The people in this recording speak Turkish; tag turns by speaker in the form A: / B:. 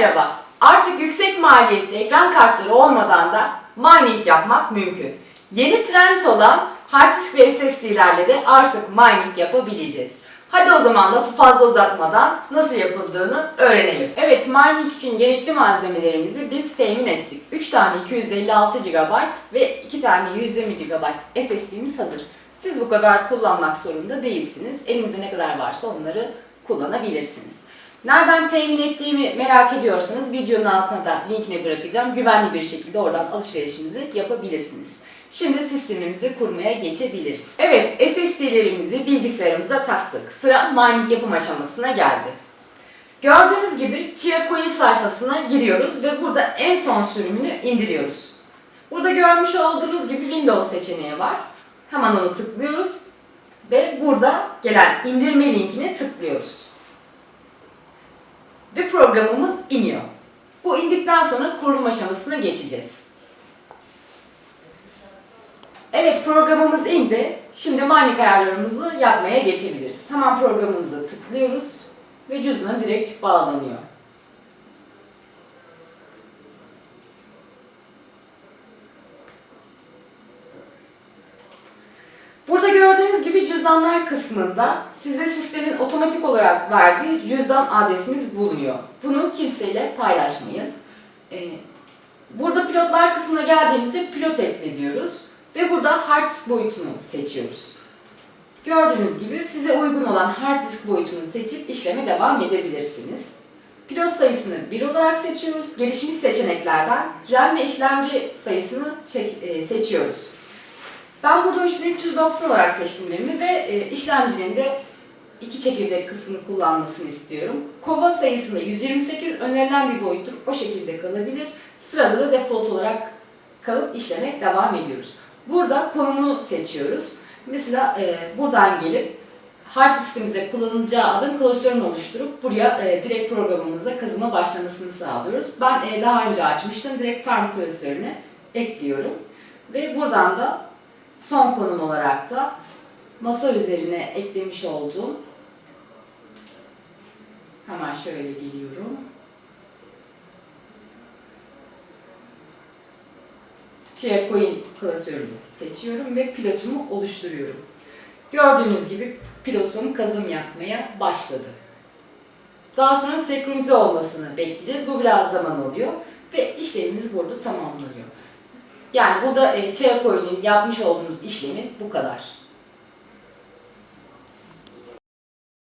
A: merhaba. Artık yüksek maliyetli ekran kartları olmadan da mining yapmak mümkün. Yeni trend olan hard disk ve SSD'lerle de artık mining yapabileceğiz. Hadi o zaman lafı fazla uzatmadan nasıl yapıldığını öğrenelim. Evet, mining için gerekli malzemelerimizi biz temin ettik. 3 tane 256 GB ve 2 tane 120 GB SSD'miz hazır. Siz bu kadar kullanmak zorunda değilsiniz. Elinizde ne kadar varsa onları kullanabilirsiniz. Nereden temin ettiğimi merak ediyorsanız videonun altına da linkini bırakacağım. Güvenli bir şekilde oradan alışverişinizi yapabilirsiniz. Şimdi sistemimizi kurmaya geçebiliriz. Evet, SSD'lerimizi bilgisayarımıza taktık. Sıra mining yapım aşamasına geldi. Gördüğünüz gibi Chia sayfasına giriyoruz ve burada en son sürümünü indiriyoruz. Burada görmüş olduğunuz gibi Windows seçeneği var. Hemen onu tıklıyoruz ve burada gelen indirme linkine tıklıyoruz. Programımız iniyor. Bu indikten sonra kurulum aşamasına geçeceğiz. Evet programımız indi. Şimdi mining ayarlarımızı yapmaya geçebiliriz. Hemen programımıza tıklıyoruz ve cüzdana direkt bağlanıyor. Burada gördüğünüz gibi cüzdanlar kısmında size sistemin otomatik olarak verdiği cüzdan adresiniz bulunuyor. Bunu kimseyle paylaşmayın. Ee, Burada pilotlar kısmına geldiğimizde pilot ekle diyoruz ve burada hard disk boyutunu seçiyoruz. Gördüğünüz gibi size uygun olan hard disk boyutunu seçip işleme devam edebilirsiniz. Pilot sayısını 1 olarak seçiyoruz. Gelişmiş seçeneklerden RAM ve işlemci sayısını e, seçiyoruz. Ben burada 3390 olarak seçtim RAM'i ve e, işlemcinin de iki çekirdek kısmını kullanmasını istiyorum. Kova sayısında 128 önerilen bir boyuttur. O şekilde kalabilir. Sırada da default olarak kalıp işleme devam ediyoruz. Burada konumunu seçiyoruz. Mesela e, buradan gelip hard diskimizde kullanılacağı adın klasörünü oluşturup buraya e, direkt programımızda kazıma başlamasını sağlıyoruz. Ben e, daha önce açmıştım. Direkt farm klasörüne ekliyorum. Ve buradan da son konum olarak da masa üzerine eklemiş olduğum hemen şöyle geliyorum. SharePoint klasörünü seçiyorum ve pilotumu oluşturuyorum. Gördüğünüz gibi pilotum kazım yapmaya başladı. Daha sonra senkronize olmasını bekleyeceğiz. Bu biraz zaman alıyor ve işlemimiz burada tamamlanıyor. Yani burada e, SharePoint'in yapmış olduğumuz işlemi bu kadar.